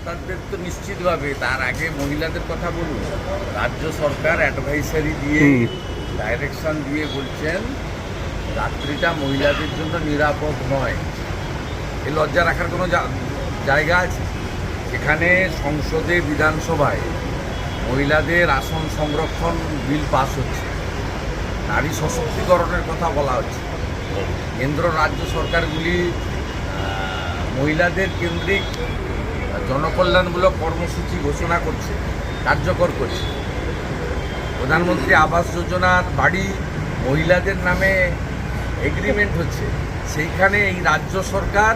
আপনাদের তো নিশ্চিতভাবে তার আগে মহিলাদের কথা বলুন। রাজ্য সরকার অ্যাডভাইসারি দিয়ে ডাইরেকশন দিয়ে বলছেন রাত্রিটা মহিলাদের জন্য নিরাপদ নয়। এ লজ্জা রাখার কোনো জায়গা আছে? এখানে সংসদে বিধানসভায় মহিলাদের আসন সংরক্ষণ বিল পাস হচ্ছে। নারী সশক্তিকরণের কথা বলা হচ্ছে। কেন্দ্র রাজ্য সরকারগুলি মহিলাদের কেন্দ্রিক জনকল্যাণমূলক কর্মসূচি ঘোষণা করছে কার্যকর করছে। প্রধানমন্ত্রী আবাস যোজনার বাড়ি মহিলাদের নামে এগ্রিমেন্ট হচ্ছে। সেইখানে এই রাজ্য সরকার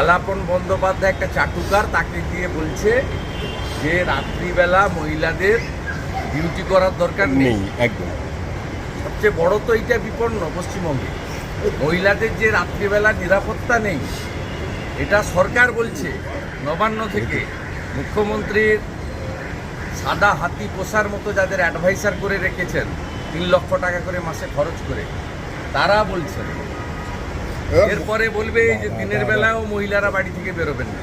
আলাপন বন্দ্যোপাধ্যায় একটা চাটুকার তাকে দিয়ে বলছে যে রাত্রিবেলা মহিলাদের ডিউটি করার দরকার নেই একদম। সবচেয়ে বড় তো এইটা বিপন্ন পশ্চিমবঙ্গে। মহিলাদের যে রাত্রিবেলা নিরাপত্তা নেই এটা সরকার বলছে নবান্ন থেকে। মুখ্যমন্ত্রীর সাদা হাতি পোষার মতো যাদের অ্যাডভাইসার করে রেখেছেন, তিন লক্ষ টাকা করে মাসে খরচ করে, তারা বলছেন। এরপরে বলবে যে দিনের বেলাও মহিলারা বাড়ি থেকে বেরোবেন না।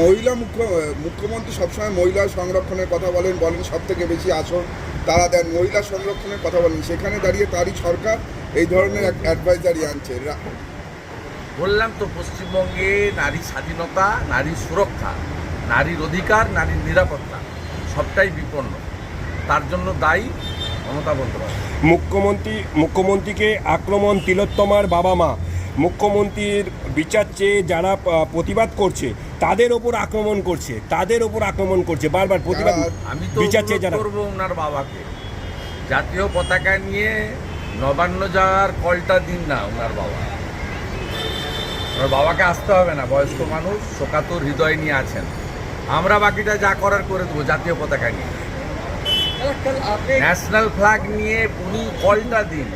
মহিলা মুখ্য মুখ্যমন্ত্রী সবসময় মহিলা সংরক্ষণের কথা বলেন বলেন সব থেকে বেশি আসন তারা দেন। মহিলা সংরক্ষণের কথা বলেন, সেখানে দাঁড়িয়ে তারই সরকার এই ধরনের অ্যাডভাইজারি আনছে। বললাম তো পশ্চিমবঙ্গে নারী স্বাধীনতা নারী সুরক্ষা নারীর অধিকার নারীর নিরাপত্তা সবটাই বিপন্ন। তার জন্য দায়ী মমতা বন্দ্যোপাধ্যায়। মুখ্যমন্ত্রী মুখ্যমন্ত্রীকে আক্রমণ তিলোত্তমার বাবা মা মুখ্যমন্ত্রীর বিচার চেয়ে যারা প্রতিবাদ করছে তাদের ওপর আক্রমণ করছে তাদের ওপর আক্রমণ করছে বারবার প্রতিবাদ আমি তো বিচার চেয়ে যারা করব ওনার বাবাকে। জাতীয় পতাকা নিয়ে নবান্ন যাওয়ার কলটা দিন না ওনার বাবা। ওনার বাবাকে আসতে হবে না, বয়স্ক মানুষ, শোকাতুর হৃদয় নিয়ে আছেন। আমরা বাকিটা যা করার করে দেবো, জাতীয় পতাকা নিয়ে। ন্যাশনাল ফ্ল্যাগ নিয়ে উনি কলটা দিন।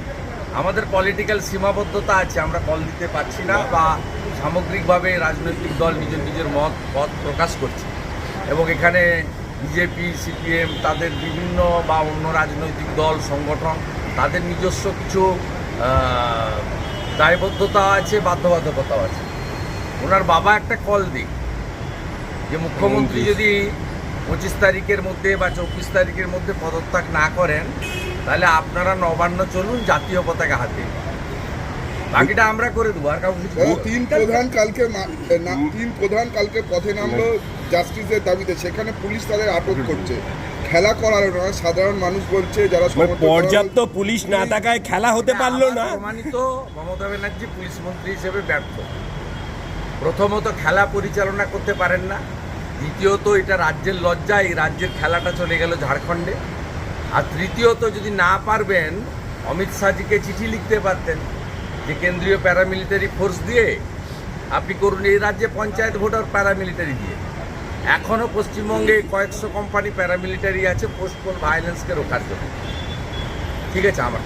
আমাদের পলিটিক্যাল সীমাবদ্ধতা আছে, আমরা কল দিতে পারছি না বা সামগ্রিকভাবে রাজনৈতিক দল নিজের নিজের মত, পথ প্রকাশ করছে। এবং এখানে বিজেপি সিপিএম তাদের বিভিন্ন বা অন্য রাজনৈতিক দল, সংগঠন, তাদের নিজস্ব কিছু দায়বদ্ধতা আছে বাধ্যবাধকতাও আছে। ওনার বাবা একটা কল দিক যে মুখ্যমন্ত্রী যদি পঁচিশ তারিখের মধ্যে বা চব্বিশ তারিখের মধ্যে পদত্যাগ না করেন তাহলে আপনারা নবান্ন চলুন জাতীয় পতাকা হাতে। বাকিটা আমরা করে দেবো আর কাউকে। তিন প্রধান কালকে তিন প্রধান কালকে পথে নামলো জাস্টিসের দাবিতে সেখানে পুলিশ তাদের আটক করছে। খেলা করার না সাধারণ মানুষ বলছে যারা মানে পর্যাপ্ত পুলিশ না থাকায় খেলা হতে পারল না। প্রমাণিত মমতা ব্যানার্জি পুলিশ মন্ত্রী হিসেবে ব্যর্থ। প্রথমত খেলা পরিচালনা করতে পারেন না দ্বিতীয়ত এটা রাজ্যের লজ্জা এই রাজ্যের খেলাটা চলে গেল ঝাড়খণ্ডে। আর তৃতীয়ত যদি না পারবেন অমিত শাহজিকে চিঠি লিখতে পারতেন যে কেন্দ্রীয় প্যারামিলিটারি ফোর্স দিয়ে আপনি করুন এই রাজ্যে পঞ্চায়েত ভোটার প্যারামিলিটারি দিয়ে। এখনও পশ্চিমবঙ্গে কয়েকশো কোম্পানি প্যারামিলিটারি আছে পোস্টপোন ভায়োলেন্সকে রোখার জন্য। ঠিক আছে আমার